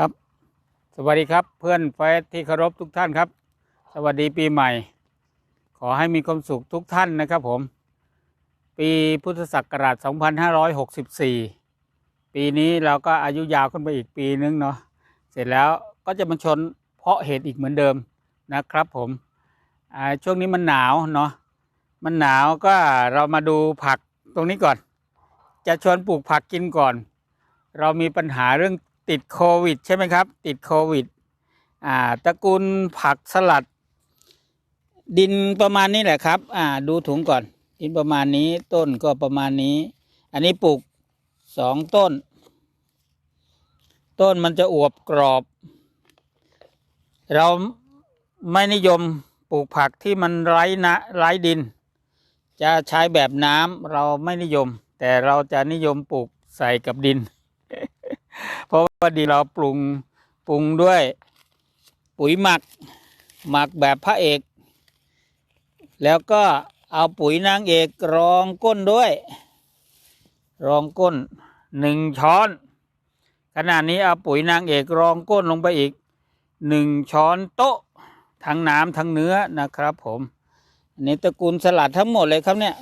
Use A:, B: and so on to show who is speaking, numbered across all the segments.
A: ครับ สวัสดีครับเพื่อนเฟซที่เคารพทุกท่านครับ สวัสดีปีใหม่ ขอให้มีความสุขทุกท่านนะครับผม ปีพุทธศักราช 2564 ปีนี้เราก็อายุยาวขึ้นไปอีกปีนึงเนาะเสร็จแล้วก็จะมาชนเพาะเห็ดอีกเหมือนเดิมนะครับผมช่วงนี้มันหนาวเนาะมันหนาวก็เรามาดูผักตรงนี้ก่อน จะชวนปลูกผักกินก่อน เรามีปัญหาเรื่อง ติดโควิดใช่ไหมครับ ติดโควิดอ่าตระกูลผักสลัด ดินประมาณนี้แหละครับอ่าดูถุงก่อน ดินประมาณนี้ต้นก็ประมาณนี้ อันนี้ปลูกสองต้น ต้นมันจะอวบกรอบ เราไม่นิยมปลูกผักที่มันไร้นะไร้ดิน จะใช้แบบน้ำเราไม่นิยม แต่เราจะนิยมปลูกใส่กับดิน เพราะ ว่าดินเราปรุงปรุงด้วยปุ๋ยหมักหมักแบบพระเอก แล้วก็เอาปุ๋ยนางเอกรองก้นด้วย รองก้นหนึ่งช้อน ขณะนี้เอาปุ๋ยนางเอกรองก้นลงไปอีกหนึ่งช้อนโต๊ะทั้งน้ำทั้งเนื้อนะครับ ผมอันนี้ตระกูลสลัดทั้งหมดเลยครับเนี่ย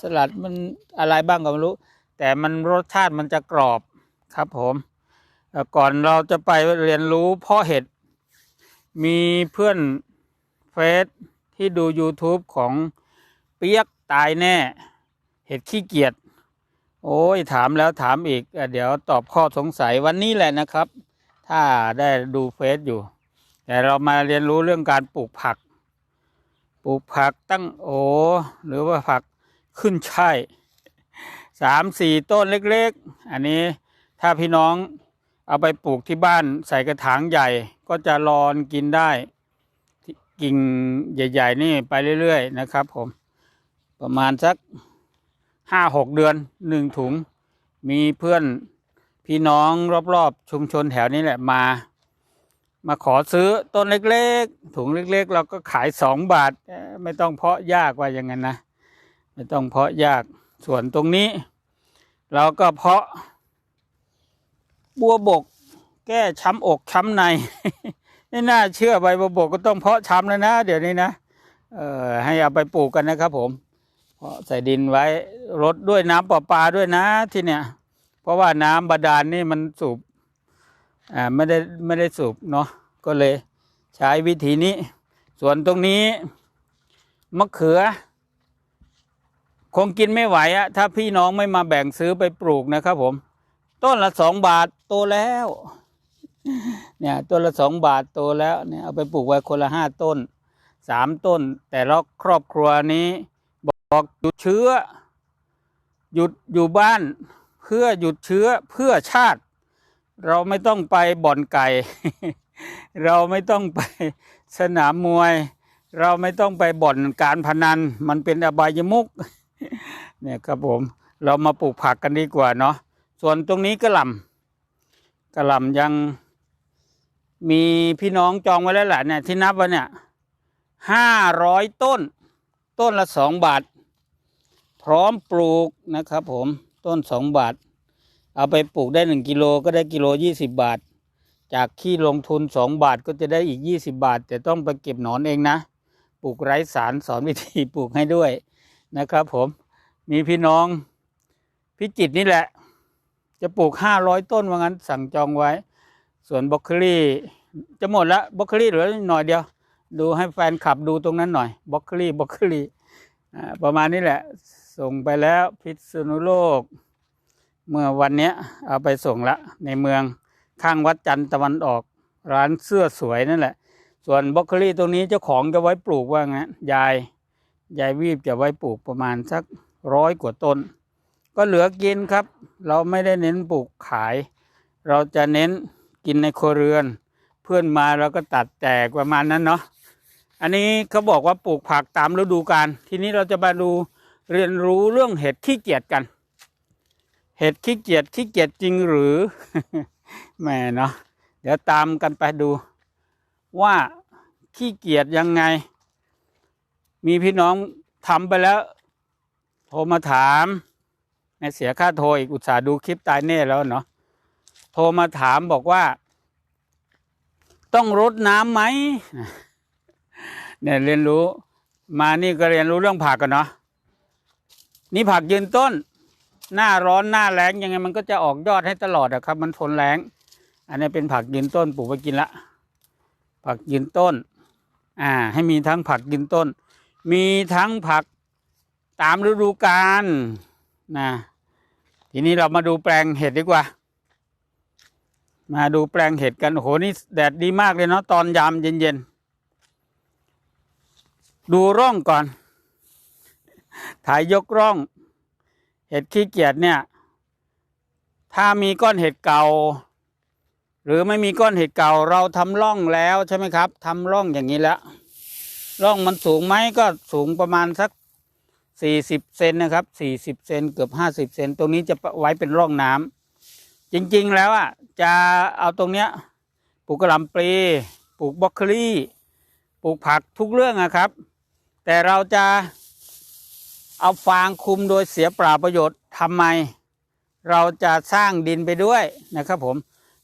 A: สลัดมันอะไรบ้างก็ไม่รู้ แต่มันรสชาติมันจะกรอบครับผม ก่อนเราจะไปเรียนรู้เพาะเห็ด มีเพื่อนเฟซที่ดู YouTube ของเปียกตายแน่ เห็ดขี้เกียจโอ้ยถามแล้วถามอีก เดี๋ยวตอบข้อสงสัยวันนี้แหละนะครับ ถ้าได้ดูเฟซอยู่ แต่เรามาเรียนรู้เรื่องการปลูกผัก ปลูกผักตั้งโอ หรือว่าผักขึ้นช่ายสามสี่ต้นเล็กๆ อันนี้ถ้าพี่น้อง เอาไปปลูกที่บ้านใส่กระถางใหญ่ก็จะรอนกินได้กิ่งใหญ่ ๆ นี่ไปเรื่อย ๆ นะครับ ผม ประมาณสักห้าหกเดือนหนึ่งถุง มีเพื่อนพี่น้องรอบๆ ชุมชนแถวนี้แหละมา มาขอซื้อต้นเล็กๆ ถุงเล็ก ๆ เราก็ขายสองบาท ไม่ต้องเพาะยากว่าอย่างนั้นนะ ไม่ต้องเพาะยากส่วนตรงนี้ เราก็เพาะ บัวบก แก้ช้ำอกช้ำในไม่น่าเชื่อใบบัวบกก็ต้องเพาะช้ำแล้วนะ เดี๋ยวนี้นะเออให้เอาไปปลูกกันนะครับ ผม เพาะใส่ดินไว้รดด้วยน้ำประปาด้วยนะที่เนี่ย เพราะว่าน้ำบาดาลนี่มันสูบอ่าไม่ได้ไม่ได้สูบเนาะก็เลยใช้วิธีนี้ ส่วนตรงนี้มะเขือ คงกินไม่ไหวอะถ้าพี่น้องไม่มาแบ่งซื้อไปปลูกนะครับผม ต้นละสองบาทโตแล้ว เนี่ยต้นละสองบาทโตแล้วเนี่ยเอาไปปลูกไว้คนละห้าต้นสามต้น แต่ละครอบครัวนี้บอกหยุดเชื้อ หยุดอยู่บ้าน เพื่อหยุดเชื้อเพื่อชาติ เราไม่ต้องไปบ่อนไก่ เราไม่ต้องไปสนามมวย เราไม่ต้องไปบ่อนการพนัน มันเป็นอบายมุกเนี่ยครับผม เรามาปลูกผักกันดีกว่าเนาะ ส่วนตรงนี้กระหล่ำกระหล่ำยังมีพี่น้องจองไว้แล้วแหละเนี่ยที่นับไว้เนี่ยห้าร้อยต้น ต้นละสองบาท พร้อมปลูกนะครับผมต้นสองบาท เอาไปปลูกได้หนึ่งกิโลก็ได้กิโลยี่สิบบาท จากที่ลงทุนสองบาทก็จะได้อีกยี่สิบาท แต่ต้องไปเก็บหนอนเองนะ ปลูกไร้สารสอนวิธีปลูกให้ด้วยนะครับผมมีพี่น้องพิจิตนี่แหละ จะปลูกห้าร้อยต้นว่างั้นสั่งจองไว้ ส่วนบล็อกโคลี่จะหมดละบล็อกโคลี่เหลือหน่อยเดียว ดูให้แฟนขับดูตรงนั้นหน่อยบล็อกโคลี่บล็อกโคลี่ประมาณนี้แหละ ส่งไปแล้วพิษณุโลก เมื่อวันนี้เอาไปส่งละในเมืองข้างวัดจันทร์ตะวันออก ร้านเสื้อสวยนั่นแหละ ส่วนบล็อกโคลี่ตรงนี้เจ้าของจะไว้ปลูกว่างั้นยายยายวีบจะไว้ปลูกประมาณสักร้อยกว่าต้น ก็เหลือกินครับ เราไม่ได้เน้นปลูกขาย เราจะเน้นกินในครัวเรือน เพื่อนมาเราก็ตัดแจกประมาณนั้นเนาะอันนี้เขาบอกว่าปลูกผักตามฤดูกาลทีนี้เราจะมาดูเรียนรู้เรื่องเห็ดขี้เกียจกัน เห็ดขี้เกียจขี้เกียจจริงหรือแม่เนาะเดี๋ยวตามกันไปดู ว่าขี้เกียจยังไง มีพี่น้องทำไปแล้วโทรมาถาม ในเสียค่าโทรอีกอุตส่าห์ดูคลิปตายแน่แล้วเนาะโทรมาถามบอกว่า ต้องรดน้ำไหมเนี่ยเรียนรู้ มานี่ก็เรียนรู้เรื่องผักกันเนาะนี่ผักยืนต้น หน้าร้อนหน้าแล้งยังไงมันก็จะออกยอดให้ตลอดอะครับ มันทนแล้งอันนี้เป็นผักยืนต้นปลูกไว้กินละ ผักยืนต้น อ่า ให้มีทั้งผักยืนต้น มีทั้งผักตามฤดูกาล นะทีนี้เรามาดูแปลงเห็ดดีกว่า มาดูแปลงเห็ดกันโอ้โหนี่แดดดีมากเลยเนาะตอนยามเย็นๆดูร่องก่อน ถ่ายยกร่อง เห็ดขี้เกียจเนี่ย ถ้ามีก้อนเห็ดเก่า หรือไม่มีก้อนเห็ดเก่า เราทำร่องแล้วใช่ไหมครับทำร่องอย่างนี้แล้วร่องมันสูงไหมก็สูงประมาณสัก สี่สิบเซนนะครับสี่สิบเซนเกือบห้าสิบเซนตรงนี้จะไว้เป็นร่องน้ำจริงๆแล้วอะจะเอาตรงเนี้ยปลูกกระหล่ำปลีปลูกบรอกโคลีปลูกผักทุกเรื่องอะครับ แต่เราจะเอาฟางคลุมโดยเสียเปล่าประโยชน์ทำไม เราจะสร้างดินไปด้วยนะครับผม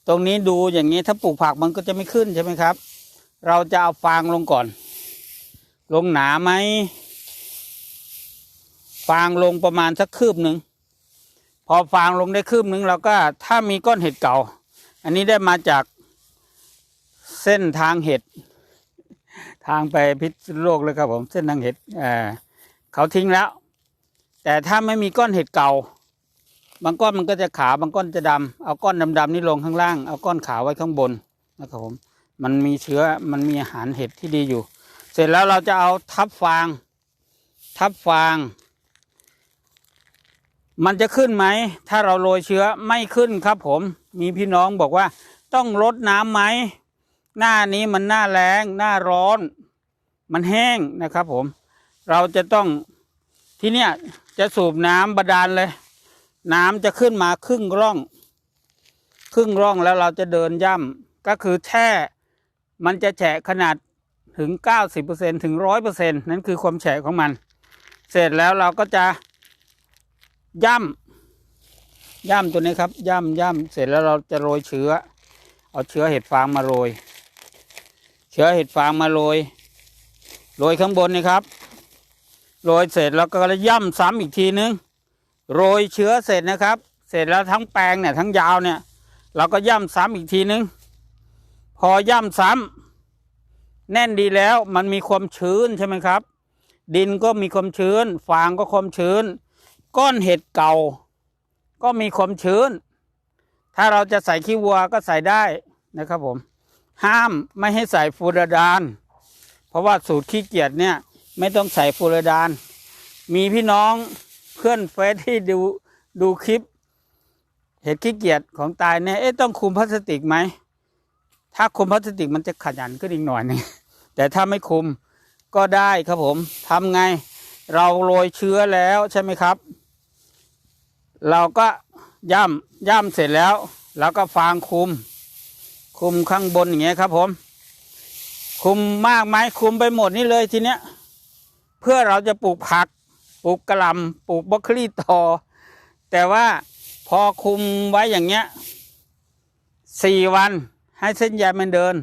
A: ตรงนี้ดูอย่างนี้ถ้าปลูกผักมันก็จะไม่ขึ้นใช่ไหมครับ เราจะเอาฟางลงก่อน ลงหนาไหม ฟางลงประมาณสักคืบหนึ่งพอฟางลงได้คืบหนึ่งเราก็ถ้ามีก้อนเห็ดเก่า อันนี้ได้มาจากเส้นทางเห็ด ทางไปพิษโลกเลยครับผมเส้นทางเห็ดเเขาทิ้งแล้ว แต่ถ้าไม่มีก้อนเห็ดเก่า บางก้อนมันก็จะขาวบางก้อนจะดำเอาก้อนดำๆนี่ลงข้างล่างเอาก้อนขาวไว้ข้างบนนะครับผมมันมีเชื้อมันมีอาหารเห็ดที่ดีอยู่ เสร็จแล้วเราจะเอาทับฟาง ทับฟาง มันจะขึ้นไหม ถ้าเราโรยเชื้อไม่ขึ้นครับผมมีพี่น้องบอกว่า ต้องรดน้ำไหม หน้านี้มันหน้าแรงหน้าร้อน มันแห้งนะครับผม เราจะต้องที่เนี้ยจะสูบน้ำบาดาลเลย น้ำจะขึ้นมาครึ่งร่อง ครึ่งร่องแล้วเราจะเดินย่ำก็คือแช่มันจะแฉะขนาดถึง 90%ถึง 100%นั่นคือความแฉะของมัน เสร็จแล้วเราก็จะ ย่ำย่ำตัวนี้ครับ ย่ำย่ำเสร็จแล้วเราจะโรยเชื้อ เอาเชื้อเห็ดฟางมาโรย เชื้อเห็ดฟางมาโรย โรยข้างบนนี่ครับ โรยเสร็จแล้วก็ย่ำซ้ำอีกทีนึง โรยเชื้อเสร็จนะครับ เสร็จแล้วทั้งแปลงเนี่ยทั้งยาวเนี่ย เราก็ย่ำซ้ำอีกทีนึง พอย่ำซ้ำแน่นดีแล้วมันมีความชื้นใช่ไหมครับ ดินก็มีความชื้น ฟางก็ความชื้น ก้อนเห็ดเก่า ก็มีความชื้น ถ้าเราจะใส่ขี้วัวก็ใส่ได้นะครับผม ห้ามไม่ให้ใส่ฟูรดาน เพราะว่าสูตรขี้เกียจเนี่ยไม่ต้องใส่ฟูรดาน มีพี่น้องเพื่อนเฟซที่ดูดูคลิป เห็ดขี้เกียจของตายเนี่ยเอ๊ะต้องคุมพลาสติกไหม ถ้าคุมพลาสติกมันจะขยันขึ้นอีกหน่อยนึงแต่ถ้าไม่คุมก็ได้ครับผมทำไงเราโรยเชื้อแล้วใช่ไหมครับ เราก็ย่ำย่ำเสร็จแล้วเราก็ฟางคุม คุมข้างบนอย่างเงี้ยครับผม คุมมากไหมคุมไปหมดนี่เลยทีเนี้ยเพื่อเราจะปลูกผัก ปลูกกระหลำปลูกบรอกโคลีต่อ แต่ว่าพอคุมไว้อย่างเงี้ยสี่วันให้เส้นใยมันเดิน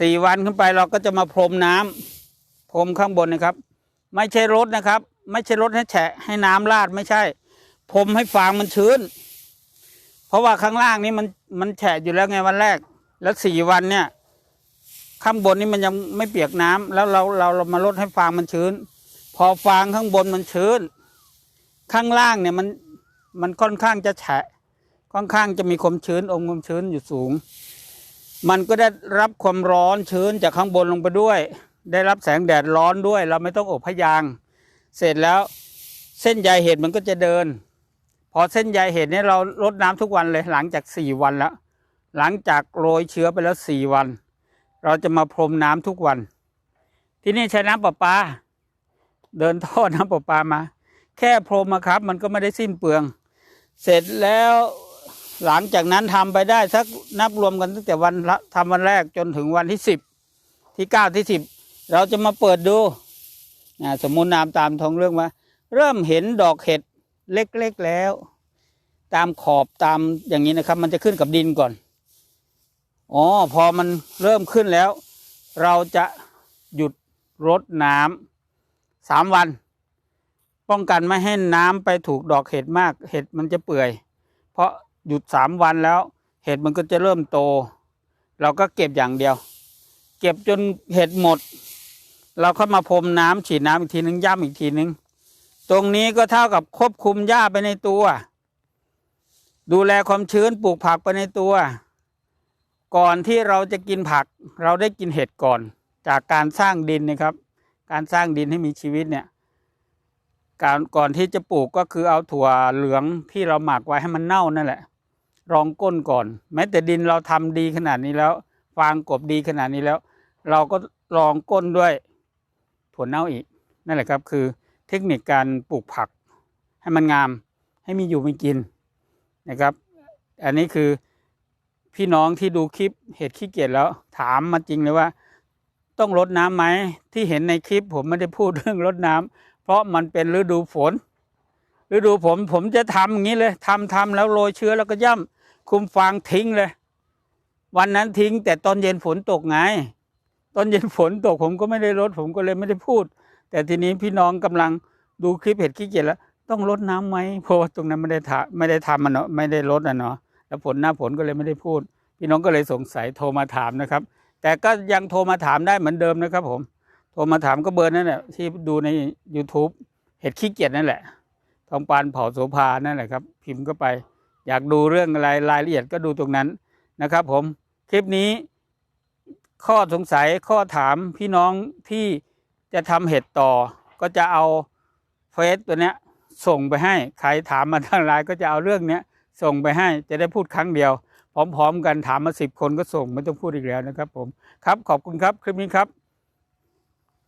A: สี่วันขึ้นไปเราก็จะมาพรมน้ำพรมข้างบนนะครับ ไม่ใช่รดนะครับ ไม่ใช่รดให้แฉะให้น้ำราดไม่ใช่ พรมให้ฟางมันชื้น เพราะว่าข้างล่างนี้มันมันแฉะอยู่แล้วไงวันแรก แล้วสี่วันเนี่ย ข้างบนนี่มันยังไม่เปียกน้ำแล้วเราเราเรามาลดให้ฟางมันชื้น พอฟางข้างบนมันชื้น ข้างล่างเนี่ยมันมันค่อนข้างจะแฉะค่อนข้างจะมีความชื้นองค์ความชื้นอยู่สูง มันก็ได้รับความร้อนชื้นจากข้างบนลงไปด้วย ได้รับแสงแดดร้อนด้วย เราไม่ต้องอบพยาง เสร็จแล้วเส้นใยเห็ดมันก็จะเดิน พอเส้นใยเห็ดเนี่ยเราลดน้ำทุกวันเลยหลังจากสี่วันแล้ว หลังจากโรยเชื้อไปแล้วสี่วัน เราจะมาพรมน้ำทุกวัน ที่นี่ใช้น้ำประปา เดินท่อน้ำประปามา แค่พรมอะครับ มันก็ไม่ได้สิ้นเปลือง เสร็จแล้วหลังจากนั้นทำไปได้สักนับรวมกันตั้งแต่วันละทำวันแรกจนถึงวันที่สิบที่เก้าที่สิบเราจะมาเปิดดูสมมุตินามตามท้องเรื่องว่าเริ่มเห็นดอกเห็ด เล็กๆแล้ว ตามขอบตามอย่างนี้นะครับ มันจะขึ้นกับดินก่อน อ๋อ พอมันเริ่มขึ้นแล้ว เราจะหยุดรดน้ำสามวัน ป้องกันไม่ให้น้ำไปถูกดอกเห็ดมาก เห็ดมันจะเปื่อย เพราะหยุดสามวันแล้ว เห็ดมันก็จะเริ่มโต เราก็เก็บอย่างเดียว เก็บจนเห็ดหมด เราเข้ามาพรมน้ำฉีดน้ำอีกทีนึงย่ำอีกทีนึง ตรงนี้ก็เท่ากับควบคุมหญ้าไปในตัว ดูแลความชื้นปลูกผักไปในตัว ก่อนที่เราจะกินผัก เราได้กินเห็ดก่อน จากการสร้างดินนะครับ การสร้างดินให้มีชีวิตเนี่ยการก่อนที่จะปลูกก็คือเอาถั่วเหลืองที่เราหมักไว้ให้มันเน่านั่นแหละ รองก้นก่อน แม้แต่ดินเราทำดีขนาดนี้แล้วฟางกบดีขนาดนี้แล้ว เราก็รองก้นด้วยถั่วเน่าอีก นั่นแหละครับคือ เทคนิคการปลูกผักให้มันงาม ให้มีอยู่มีกินนะครับ อันนี้คือพี่น้องที่ดูคลิปเห็ดขี้เกียจแล้ว ถามมาจริงเลยว่า ต้องรดน้ำไหมที่เห็นในคลิปผมไม่ได้พูดเรื่องรดน้ำเพราะมันเป็นฤดูฝนฤดูผมผมจะทำอย่างนี้เลยทำทำแล้วโรยเชื้อแล้วก็ย่ำคุมฟางทิ้งเลย วันนั้นทิ้ง แต่ตอนเย็นฝนตกไง ตอนเย็นฝนตกผมก็ไม่ได้รดผมก็เลยไม่ได้พูด แต่ทีนี้พี่น้องกำลังดูคลิปเห็ดขี้เกียจแล้ว ต้องรดน้ำไหมเพราะว่าตรงนั้นไม่ได้ทำไม่ได้ทำมันเนาะไม่ได้รดอะเนาะแล้วผลหน้าผลก็เลยไม่ได้พูด พี่น้องก็เลยสงสัยโทรมาถามนะครับ แต่ก็ยังโทรมาถามได้เหมือนเดิมนะครับ ผม โทรมาถามก็เบอร์นั่นแหละที่ดูใน YouTube เห็ดขี้เกียจนั่นแหละทองปานเผาโสภานั่นแหละครับ พิมพ์ก็ไป อยากดูเรื่องอะไรรายละเอียดก็ดูตรงนั้นนะครับ ผมคลิปนี้ข้อสงสัยข้อถามพี่น้องที่ จะทำเห็ดต่อก็จะเอาเฟซตัวเนี้ยส่งไปให้ใครถามมาทางไลน์ก็จะเอาเรื่องเนี้ยส่งไปให้จะได้พูดครั้งเดียว พร้อม ๆ กันถามมาสิบคนก็ส่งไม่ต้องพูดอีกแล้วนะครับผมครับขอบคุณครับคลิปนี้ครับ